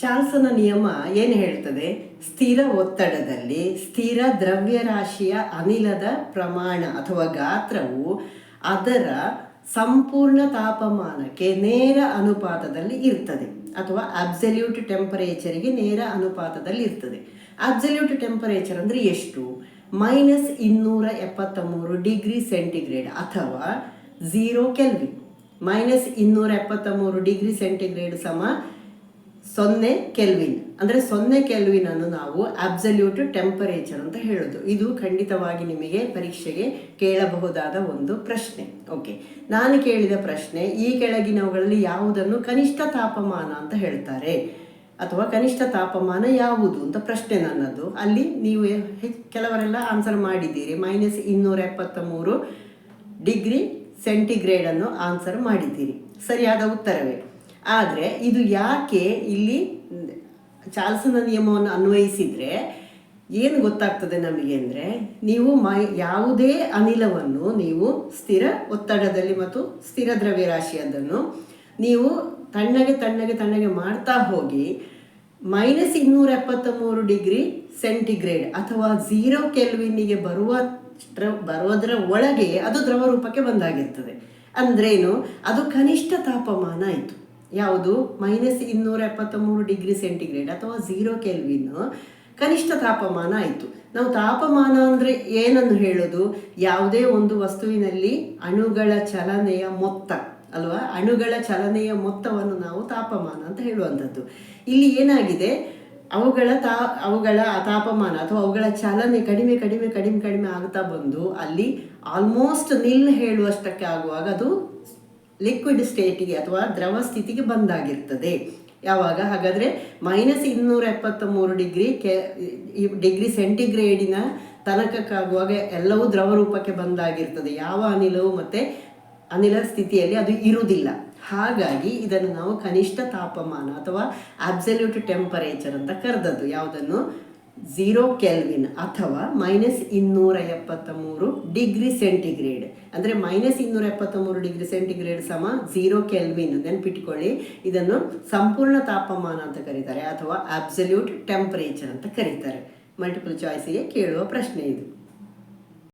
ಚಾಲ್ಸನ ನಿಯಮ ಏನು ಹೇಳ್ತದೆ? ಸ್ಥಿರ ಒತ್ತಡದಲ್ಲಿ ಸ್ಥಿರ ದ್ರವ್ಯರಾಶಿಯ ಅನಿಲದ ಪ್ರಮಾಣ ಅಥವಾ ಗಾತ್ರವು ಅದರ ಸಂಪೂರ್ಣ ತಾಪಮಾನಕ್ಕೆ ನೇರ ಅನುಪಾತದಲ್ಲಿ ಇರ್ತದೆ. ಅಥವಾ ಅಬ್ಸಲ್ಯೂಟ್ ಟೆಂಪರೇಚರಿಗೆ ನೇರ ಅನುಪಾತದಲ್ಲಿ ಇರ್ತದೆ. ಅಬ್ಸಲ್ಯೂಟ್ ಟೆಂಪರೇಚರ್ ಅಂದರೆ ಎಷ್ಟು? ಮೈನಸ್ ಇನ್ನೂರ ಎಪ್ಪತ್ತ ಮೂರು ಡಿಗ್ರಿ ಸೆಂಟಿಗ್ರೇಡ್ ಅಥವಾ ಝೀರೋ ಕೆಲ್ವಿನ್ ಮೈನಸ್ ಇನ್ನೂರ ಎಪ್ಪತ್ತ ಮೂರು ಡಿಗ್ರಿ ಸೆಂಟಿಗ್ರೇಡ್ ಸಮ ಸೊನ್ನೆ ಕೆಲ್ವಿನ್. ಅಂದರೆ ಸೊನ್ನೆ ಕೆಲ್ವಿನ್ ಅನ್ನು ನಾವು ಅಬ್ಸಲ್ಯೂಟ್ ಟೆಂಪರೇಚರ್ ಅಂತ ಹೇಳೋದು. ಇದು ಖಂಡಿತವಾಗಿ ನಿಮಗೆ ಪರೀಕ್ಷೆಗೆ ಕೇಳಬಹುದಾದ ಒಂದು ಪ್ರಶ್ನೆ. ಓಕೆ ನಾನು ಕೇಳಿದ ಪ್ರಶ್ನೆ, ಈ ಕೆಳಗಿನವುಗಳಲ್ಲಿ ಯಾವುದನ್ನು ಕನಿಷ್ಠ ತಾಪಮಾನ ಅಂತ ಹೇಳ್ತಾರೆ? ಅಥವಾ ಕನಿಷ್ಠ ತಾಪಮಾನ ಯಾವುದು ಅಂತ ಪ್ರಶ್ನೆ ನನ್ನದು. ಅಲ್ಲಿ ನೀವು ಕೆಲವರೆಲ್ಲ ಆನ್ಸರ್ ಮಾಡಿದ್ದೀರಿ. ಮೈನಸ್ ಇನ್ನೂರ ಎಪ್ಪತ್ತ ಮೂರು ಡಿಗ್ರಿ ಸೆಂಟಿಗ್ರೇಡ್ ಅನ್ನು ಆನ್ಸರ್ ಮಾಡಿದ್ದೀರಿ. ಸರಿಯಾದ ಉತ್ತರವೇ? ಆದರೆ ಇದು ಯಾಕೆ ಇಲ್ಲಿ ಚಾಲ್ಸನ ನಿಯಮವನ್ನು ಅನ್ವಯಿಸಿದರೆ ಏನು ಗೊತ್ತಾಗ್ತದೆ ನಮಗೆ ಅಂದರೆ ನೀವು ಮೈ ಯಾವುದೇ ಅನಿಲವನ್ನು ನೀವು ಸ್ಥಿರ ಒತ್ತಡದಲ್ಲಿ ಮತ್ತು ಸ್ಥಿರ ದ್ರವ್ಯರಾಶಿಯದನ್ನು ನೀವು ತಣ್ಣಗೆ ತಣ್ಣಗೆ ತಣ್ಣಗೆ ಮಾಡ್ತಾ ಹೋಗಿ ಮೈನಸ್ ಇನ್ನೂರ ಎಪ್ಪತ್ತ ಮೂರು ಡಿಗ್ರಿ ಸೆಂಟಿಗ್ರೇಡ್ ಅಥವಾ ಝೀರೋ ಕೆಲ್ವಿನ್ನಿಗೆ ಬರುವ ಬರೋದರ ಒಳಗೆ ಅದು ದ್ರವ ರೂಪಕ್ಕೆ ಬಂದಾಗಿರ್ತದೆ. ಅಂದ್ರೇನು? ಅದು ಕನಿಷ್ಠ ತಾಪಮಾನ ಆಯಿತು. ಯಾವುದು? ಮೈನಸ್ ಇನ್ನೂರ ಎಪ್ಪತ್ತ ಮೂರು ಡಿಗ್ರಿ ಸೆಂಟಿಗ್ರೇಡ್ ಅಥವಾ ಝೀರೋ ಕೆಲ್ವಿನ್ ಕನಿಷ್ಠ ತಾಪಮಾನ ಆಯಿತು. ನಾವು ತಾಪಮಾನ ಅಂದರೆ ಏನನ್ನು ಹೇಳೋದು? ಯಾವುದೇ ಒಂದು ವಸ್ತುವಿನಲ್ಲಿ ಅಣುಗಳ ಚಲನೆಯ ಮೊತ್ತ ಅಲ್ವಾ? ಅಣುಗಳ ಚಲನೆಯ ಮೊತ್ತವನ್ನು ನಾವು ತಾಪಮಾನ ಅಂತ ಹೇಳುವಂಥದ್ದು. ಇಲ್ಲಿ ಏನಾಗಿದೆ? ಅವುಗಳ ತಾ, ಅವುಗಳ ತಾಪಮಾನ ಅಥವಾ ಅವುಗಳ ಚಲನೆ ಕಡಿಮೆ ಕಡಿಮೆ ಕಡಿಮೆ ಕಡಿಮೆ ಆಗ್ತಾ ಬಂದು ಅಲ್ಲಿ ಆಲ್ಮೋಸ್ಟ್ ನಿಲ್ ಹೇಳುವಷ್ಟಕ್ಕೆ ಆಗುವಾಗ ಅದು ಲಿಕ್ವಿಡ್ ಸ್ಟೇಟಿಗೆ ಅಥವಾ ದ್ರವ ಸ್ಥಿತಿಗೆ ಬಂದಾಗಿರ್ತದೆ. ಯಾವಾಗ? ಹಾಗಾದರೆ ಮೈನಸ್ ಇನ್ನೂರ ಎಪ್ಪತ್ತ ಮೂರು ಡಿಗ್ರಿ ಕೆ ಡಿಗ್ರಿ ಸೆಂಟಿಗ್ರೇಡಿನ ತನಕಕ್ಕಾಗುವಾಗ ಎಲ್ಲವೂ ದ್ರವ ರೂಪಕ್ಕೆ ಬಂದಾಗಿರ್ತದೆ. ಯಾವ ಅನಿಲವು ಮತ್ತು ಅನಿಲ ಸ್ಥಿತಿಯಲ್ಲಿ ಅದು ಇರುವುದಿಲ್ಲ. ಹಾಗಾಗಿ ಇದನ್ನು ನಾವು ಕನಿಷ್ಠ ತಾಪಮಾನ ಅಥವಾ ಅಬ್ಸಲ್ಯೂಟ್ ಟೆಂಪರೇಚರ್ ಅಂತ ಕರೆದದ್ದು. ಯಾವುದನ್ನು? ಝೀರೋ ಕೆಲ್ವಿನ್ ಅಥವಾ ಮೈನಸ್ ಇನ್ನೂರ ಎಪ್ಪತ್ತ ಮೂರು ಡಿಗ್ರಿ ಸೆಂಟಿಗ್ರೇಡ್. ಅಂದರೆ ಮೈನಸ್ ಇನ್ನೂರ ಎಪ್ಪತ್ತ ಮೂರು ಡಿಗ್ರಿ ಸೆಂಟಿಗ್ರೇಡ್ ಸಮ ಝೀರೋ ಕೆಲ್ವಿನ್. ನೆನ್ಪಿಟ್ಕೊಳ್ಳಿ ಇದನ್ನು ಸಂಪೂರ್ಣ ತಾಪಮಾನ ಅಂತ ಕರೀತಾರೆ, ಅಥವಾ ಅಬ್ಸಲ್ಯೂಟ್ ಟೆಂಪರೇಚರ್ ಅಂತ ಕರೀತಾರೆ. ಮಲ್ಟಿಪಲ್ ಚಾಯ್ಸಿಗೆ ಕೇಳುವ ಪ್ರಶ್ನೆ ಇದು.